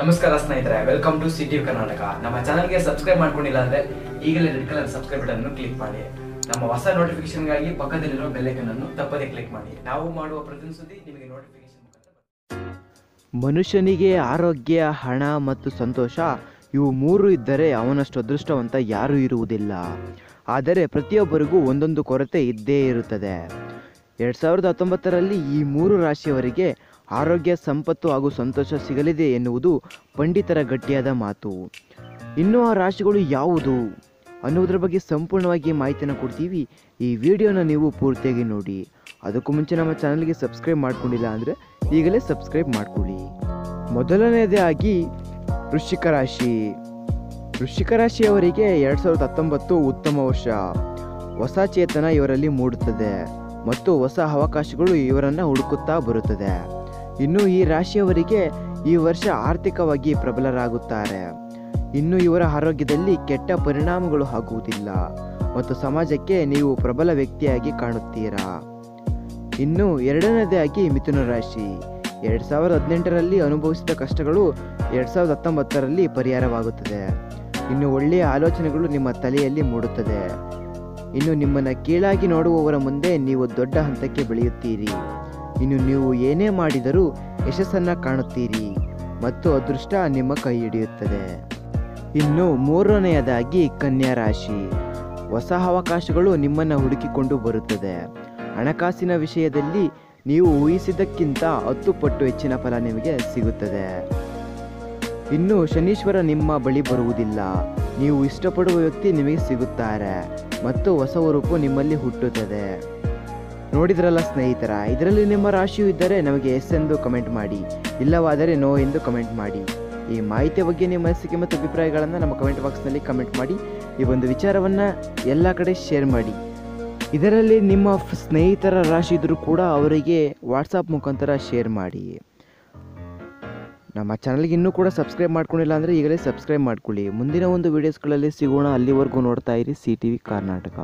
ನಮಸ್ಕಾರ ಸ್ನೇಹಿತರೆ welcome to city Karnataka ನಮ್ಮ ಚಾನಲ್ಗೆ ಸಬ್ಸ್ಕ್ರೈಬ್ ಮಾಡ್ಕೊಂಡಿಲ್ಲ ಅಂದ್ರೆ ಈಗಲೇ ರೆಡ್ ಕಲರ್ ಸಬ್ಸ್ಕ್ರೈಬ್ ಬಟನ್ ಅನ್ನು ಕ್ಲಿಕ್ ಮಾಡಿ. ನಮ್ಮ ಹೊಸ ನೋಟಿಫಿಕೇಶನ್ಗಾಗಿ ಪಕ್ಕದಲ್ಲಿರೋ ಬೆಲ್ಲೈಕನ್ ಅನ್ನು ತಪ್ಪದೇ ಕ್ಲಿಕ್ ಮಾಡಿ. ನಾವು ಮಾಡುವ ಪ್ರತಿಯೊಂದು ಸುದ್ದಿ ನಿಮಗೆ ನೋಟಿಫಿಕೇಶನ್ ಮನುಷ್ಯನಿಗೆ ಆರೋಗ್ಯ, ಹಣ ಮತ್ತು ಸಂತೋಷ, ಇವು ಮೂರು ಇದ್ದರೆ ಅವನಷ್ಟು ಅದೃಷ್ಟವಂತ ಯಾರೂ ಇರುವುದಿಲ್ಲ. ಆದರೆ ಪ್ರತಿಯೊಬ್ಬರಿಗೂ ಒಂದೊಂದು ಕೊರತೆ ಇದ್ದೇ ಇರುತ್ತದೆ. ಎರಡು ಸಾವಿರದ ಹತ್ತೊಂಬತ್ತರಲ್ಲಿ ಈ ಮೂರು ರಾಶಿಯವರಿಗೆ ಆರೋಗ್ಯ, ಸಂಪತ್ತು ಹಾಗೂ ಸಂತೋಷ ಸಿಗಲಿದೆ ಎನ್ನುವುದು ಪಂಡಿತರ ಗಟ್ಟಿಯಾದ ಮಾತು. ಇನ್ನು ಆ ರಾಶಿಗಳು ಯಾವುದು ಅನ್ನುವುದರ ಬಗ್ಗೆ ಸಂಪೂರ್ಣವಾಗಿ ಮಾಹಿತಿಯನ್ನು ಕೊಡ್ತೀವಿ. ಈ ವಿಡಿಯೋನ ನೀವು ಪೂರ್ತಿಯಾಗಿ ನೋಡಿ. ಅದಕ್ಕೂ ಮುಂಚೆ ನಮ್ಮ ಚಾನಲ್ಗೆ ಸಬ್ಸ್ಕ್ರೈಬ್ ಮಾಡ್ಕೊಂಡಿಲ್ಲ ಅಂದರೆ ಈಗಲೇ ಸಬ್ಸ್ಕ್ರೈಬ್ ಮಾಡ್ಕೊಳ್ಳಿ. ಮೊದಲನೇದಾಗಿ ವೃಶ್ಚಿಕ ರಾಶಿ. ವೃಶ್ಚಿಕ ರಾಶಿಯವರಿಗೆ ಎರಡು ಸಾವಿರದ ಹತ್ತೊಂಬತ್ತು ಉತ್ತಮ ವರ್ಷ. ಹೊಸ ಚೇತನ ಇವರಲ್ಲಿ ಮೂಡುತ್ತದೆ ಮತ್ತು ಹೊಸ ಅವಕಾಶಗಳು ಇವರನ್ನು ಹುಡುಕುತ್ತಾ ಬರುತ್ತದೆ. ಇನ್ನು ಈ ರಾಶಿಯವರಿಗೆ ಈ ವರ್ಷ ಆರ್ಥಿಕವಾಗಿ ಪ್ರಬಲರಾಗುತ್ತಾರೆ. ಇನ್ನು ಇವರ ಆರೋಗ್ಯದಲ್ಲಿ ಕೆಟ್ಟ ಪರಿಣಾಮಗಳು ಆಗುವುದಿಲ್ಲ. ಮತ್ತು ಸಮಾಜಕ್ಕೆ ನೀವು ಪ್ರಬಲ ವ್ಯಕ್ತಿಯಾಗಿ ಕಾಣುತ್ತೀರಾ? ಇನ್ನು ಎರಡನೇದಾಗಿ ಮಿಥುನ ರಾಶಿ. ಎರಡು ಸಾವಿರದ ಹದಿನೆಂಟರಲ್ಲಿ ಅನುಭವಿಸಿದ ಕಷ್ಟಗಳು ಎರಡು ಸಾವಿರದ ಹತ್ತೊಂಬತ್ತರಲ್ಲಿ ಪರಿಹಾರವಾಗುತ್ತದೆ. ಇನ್ನು ಒಳ್ಳೆಯ ಆಲೋಚನೆಗಳು ನಿಮ್ಮ ತಲೆಯಲ್ಲಿ ಮೂಡುತ್ತದೆ. ಇನ್ನು ನಿಮ್ಮನ್ನು ಕೀಳಾಗಿ ನೋಡುವವರ ಮುಂದೆ ನೀವು ದೊಡ್ಡ ಹಂತಕ್ಕೆ ಬೆಳೆಯುತ್ತೀರಿ. ಇನ್ನು ನೀವು ಏನೇ ಮಾಡಿದರೂ ಯಶಸ್ಸನ್ನು ಕಾಣುತ್ತೀರಿ ಮತ್ತು ಅದೃಷ್ಟ ನಿಮ್ಮ ಕೈ ಹಿಡಿಯುತ್ತದೆ. ಇನ್ನು ಮೂರನೆಯದಾಗಿ ಕನ್ಯಾ ರಾಶಿ. ಹೊಸ ಅವಕಾಶಗಳು ನಿಮ್ಮನ್ನು ಹುಡುಕಿಕೊಂಡು ಬರುತ್ತದೆ. ಹಣಕಾಸಿನ ವಿಷಯದಲ್ಲಿ ನೀವು ಊಹಿಸಿದ್ದಕ್ಕಿಂತ ಹತ್ತು ಪಟ್ಟು ಹೆಚ್ಚಿನ ಫಲ ನಿಮಗೆ ಸಿಗುತ್ತದೆ. ಇನ್ನು ಶನೀಶ್ವರ ನಿಮ್ಮ ಬಳಿ ಬರುವುದಿಲ್ಲ. ನೀವು ಇಷ್ಟಪಡುವ ವ್ಯಕ್ತಿ ನಿಮಗೆ ಸಿಗುತ್ತಾರೆ ಮತ್ತು ಹೊಸ ರೂಪು ನಿಮ್ಮಲ್ಲಿ ಹುಟ್ಟುತ್ತದೆ. ನೋಡಿದ್ರಲ್ಲ ಸ್ನೇಹಿತರ, ಇದರಲ್ಲಿ ನಿಮ್ಮ ರಾಶಿಯು ಇದ್ದರೆ ನಮಗೆ ಎಸ್ ಎಂದು ಕಮೆಂಟ್ ಮಾಡಿ, ಇಲ್ಲವಾದರೆ ನೋ ಎಂದು ಕಮೆಂಟ್ ಮಾಡಿ. ಈ ಮಾಹಿತಿಯ ಬಗ್ಗೆ ನಿಮ್ಮ ಅನಿಸಿಕೆ ಮತ್ತು ಅಭಿಪ್ರಾಯಗಳನ್ನು ನಮ್ಮ ಕಮೆಂಟ್ ಬಾಕ್ಸ್ನಲ್ಲಿ ಕಮೆಂಟ್ ಮಾಡಿ, ಈ ಒಂದು ವಿಚಾರವನ್ನು ಎಲ್ಲ ಕಡೆ ಶೇರ್ ಮಾಡಿ. ಇದರಲ್ಲಿ ನಿಮ್ಮ ಸ್ನೇಹಿತರ ರಾಶಿ ಇದ್ದರೂ ಕೂಡ ಅವರಿಗೆ ವಾಟ್ಸಪ್ ಮುಖಾಂತರ ಶೇರ್ ಮಾಡಿ. ನಮ್ಮ ಚಾನಲ್ಗೆ ಇನ್ನೂ ಕೂಡ ಸಬ್ಸ್ಕ್ರೈಬ್ ಮಾಡ್ಕೊಂಡಿಲ್ಲ ಅಂದರೆ ಈಗಲೇ ಸಬ್ಸ್ಕ್ರೈಬ್ ಮಾಡ್ಕೊಳ್ಳಿ. ಮುಂದಿನ ಒಂದು ವೀಡಿಯೋಸ್ಗಳಲ್ಲಿ ಸಿಗೋಣ. ಅಲ್ಲಿವರೆಗೂ ನೋಡ್ತಾ ಇರಿ ಸಿ ಟಿ ವಿ ಕರ್ನಾಟಕ